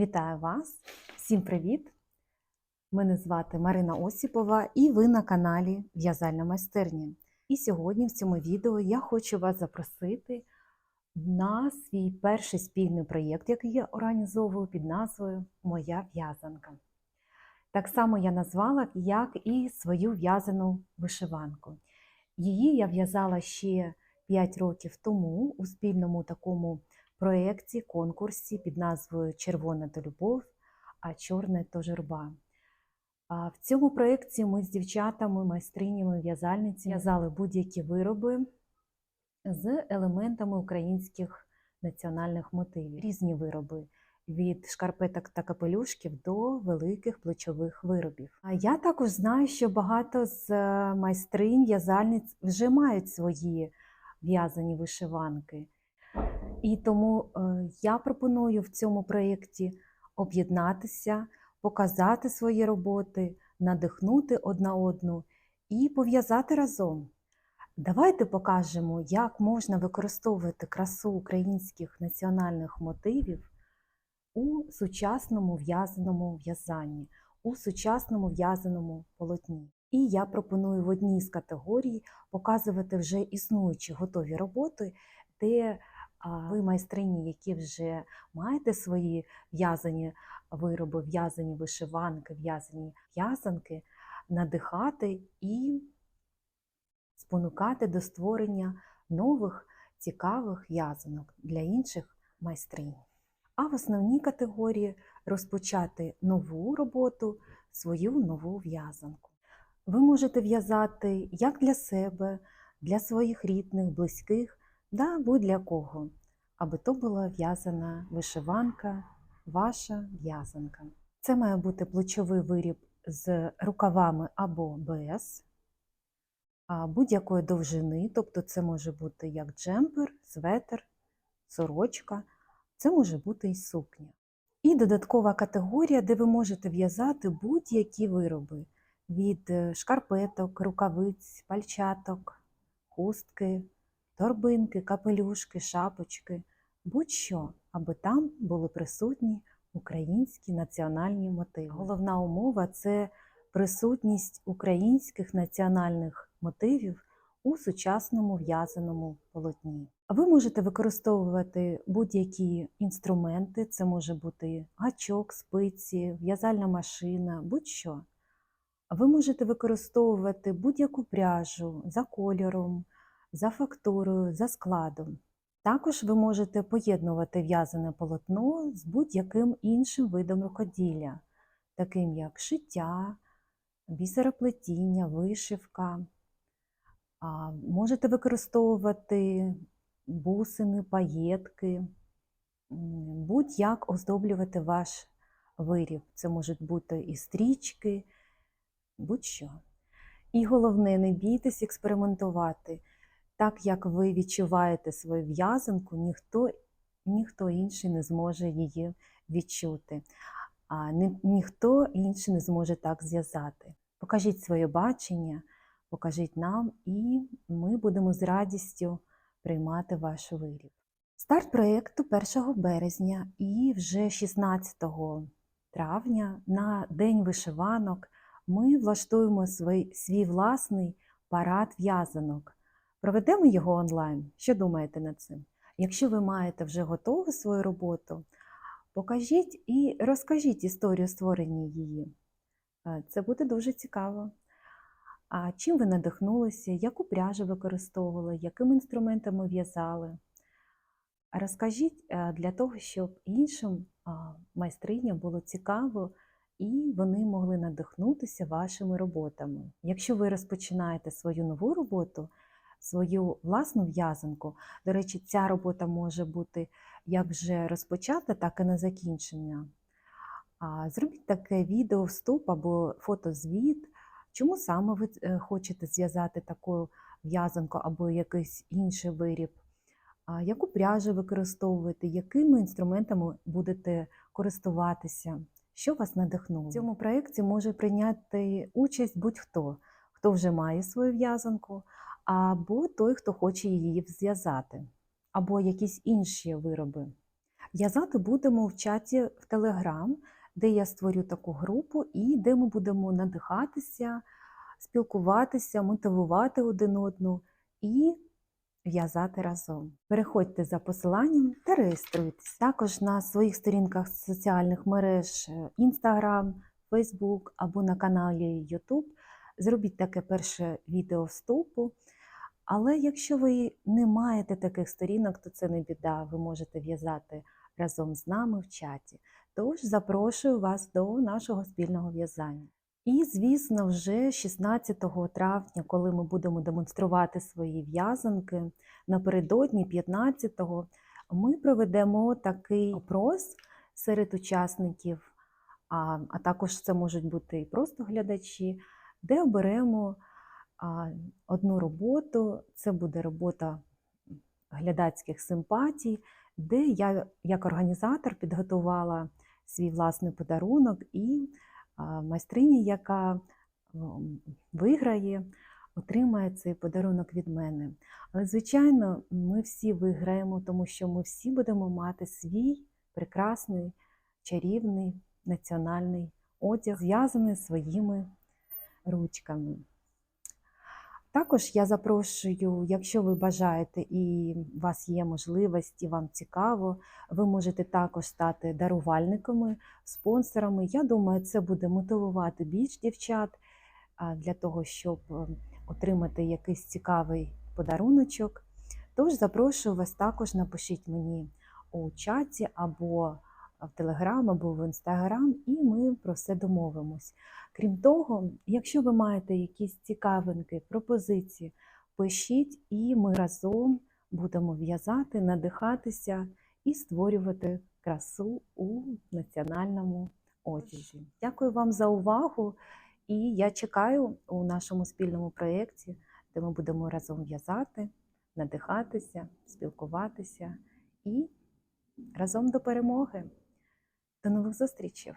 Вітаю вас! Всім привіт! Мене звати Марина Осіпова і ви на каналі В'язальна майстерня. І сьогодні в цьому відео я хочу вас запросити на свій перший спільний проєкт, який я організовую під назвою Моя в'язанка. Так само я назвала, як і свою в'язану вишиванку. Її я в'язала ще 5 років тому у спільному такому проєкті, конкурсі під назвою Червона то любов, а чорне то журба. А В цьому проєкті ми з дівчатами, майстринями, в'язальницями в'язали будь-які вироби з елементами українських національних мотивів. Різні вироби від шкарпеток та капелюшків до великих плечових виробів. А я також знаю, що багато з е, майстринь, в'язальниць вже мають свої в'язані вишиванки. І тому е, я пропоную в цьому проєкті об'єднатися, показати свої роботи, надихнути одна одну і пов'язати разом. Давайте покажемо, як можна використовувати красу українських національних мотивів у сучасному в'язаному в'язанні, у сучасному в'язаному полотні. І я пропоную в одній з категорій показувати вже існуючі готові роботи, де ви, майстрині, які вже маєте свої в'язані вироби, в'язані вишиванки, в'язані в'язанки, надихати і спонукати до створення нових цікавих в'язанок для інших майстринь. А в основній категорії розпочати нову роботу, свою нову в'язанку. Ви можете в'язати як для себе, для своїх рідних, близьких, да будь-для кого, аби то була в'язана вишиванка, ваша в'язанка. Це має бути плечовий виріб з рукавами або без будь-якої довжини, тобто це може бути як джемпер, светр, сорочка, це може бути і сукня. І додаткова категорія, де ви можете в'язати будь-які вироби від е, шкарпеток, рукавиць, пальчаток, хустки, торбинки, капелюшки, шапочки, будь-що, аби там були присутні українські національні мотиви. Головна умова це присутність українських національних мотивів у сучасному в'язаному полотні. Ви можете використовувати будь-які інструменти, це може бути гачок, спиці, в'язальна машина, будь-що. Ви можете використовувати будь-яку пряжу за кольором, за фактурою, за складом. Також ви можете поєднувати в'язане полотно з будь-яким іншим видом рукоділля, таким як шиття, бісероплетіння, вишивка. Можете використовувати бусини, паєтки, будь-як оздоблювати ваш виріб. Це можуть бути і стрічки, будь-що. І головне, не бійтесь експериментувати. Так як ви відчуваєте свою в'язанку, ніхто, ніхто інший не зможе її відчути, а ні, ніхто інший не зможе так зв'язати. Покажіть своє бачення, покажіть нам, і ми будемо з радістю приймати ваш виріб. Старт проєкту 1 березня і вже 16 травня на День вишиванок ми влаштуємо свій, свій власний парад в'язанок. Проведемо його онлайн. Що думаєте над цим? Якщо ви маєте вже готову свою роботу, покажіть і розкажіть історію створення її. Е, Це буде дуже цікаво. А чим ви надихнулися, яку пряжу використовували, якими інструментами в'язали? Розкажіть е, для того, щоб іншим майстриням було цікаво і вони могли надихнутися вашими роботами. Якщо ви розпочинаєте свою нову роботу, свою власну в'язанку, до речі, ця робота може бути як вже розпочата, так і на закінчення. Зробіть таке відео, вступ або фотозвіт, чому саме ви е, хочете зв'язати таку в'язанку або якийсь інший виріб, яку пряжу використовуєте, якими інструментами будете користуватися, що вас надихнуло. В цьому проєкті може прийняти участь будь-хто, хто вже має свою в'язанку, або той, хто хоче її зв'язати, або якісь інші вироби. В'язати будемо в чаті в Телеграм, де я створю таку групу і де ми будемо надихатися, спілкуватися, мотивувати один одну і в'язати разом. Переходьте за посиланням та реєструйтесь. Також на своїх сторінках соціальних мереж е, Instagram, Facebook або на каналі YouTube зробіть таке перше відео вступу. Але якщо ви не маєте таких сторінок, то це не біда. Ви можете в'язати разом з нами в чаті. Тож запрошую вас до нашого спільного в'язання. І, звісно, вже 16 травня, коли ми будемо демонструвати свої в'язанки, напередодні 15-го, ми проведемо такий опрос серед учасників, а, а також це можуть бути і просто глядачі, де оберемо одну роботу. Це буде робота глядацьких симпатій, де я як організатор підготувала свій власний подарунок і майстриня, яка виграє, отримає цей подарунок від мене. Але, звичайно, ми всі виграємо, тому що ми всі будемо мати свій прекрасний, чарівний національний одяг, зв'язаний своїми ручками. Також я запрошую, якщо ви бажаєте і у вас є можливість, і вам цікаво, ви можете також стати дарувальниками, спонсорами. Я думаю, це буде мотивувати більш дівчат для того, щоб е, отримати якийсь цікавий подаруночок. Тож запрошую вас також, напишіть мені у чаті або в Телеграм, або в Інстаграм, і ми про все домовимось. Крім того, якщо ви маєте якісь цікавинки, пропозиції, пишіть, і ми разом будемо в'язати, надихатися і створювати красу у національному одязі. Дякую вам за увагу, і я чекаю у нашому спільному проєкті, де ми будемо разом в'язати, надихатися, спілкуватися і разом до перемоги. До нових зустрічей!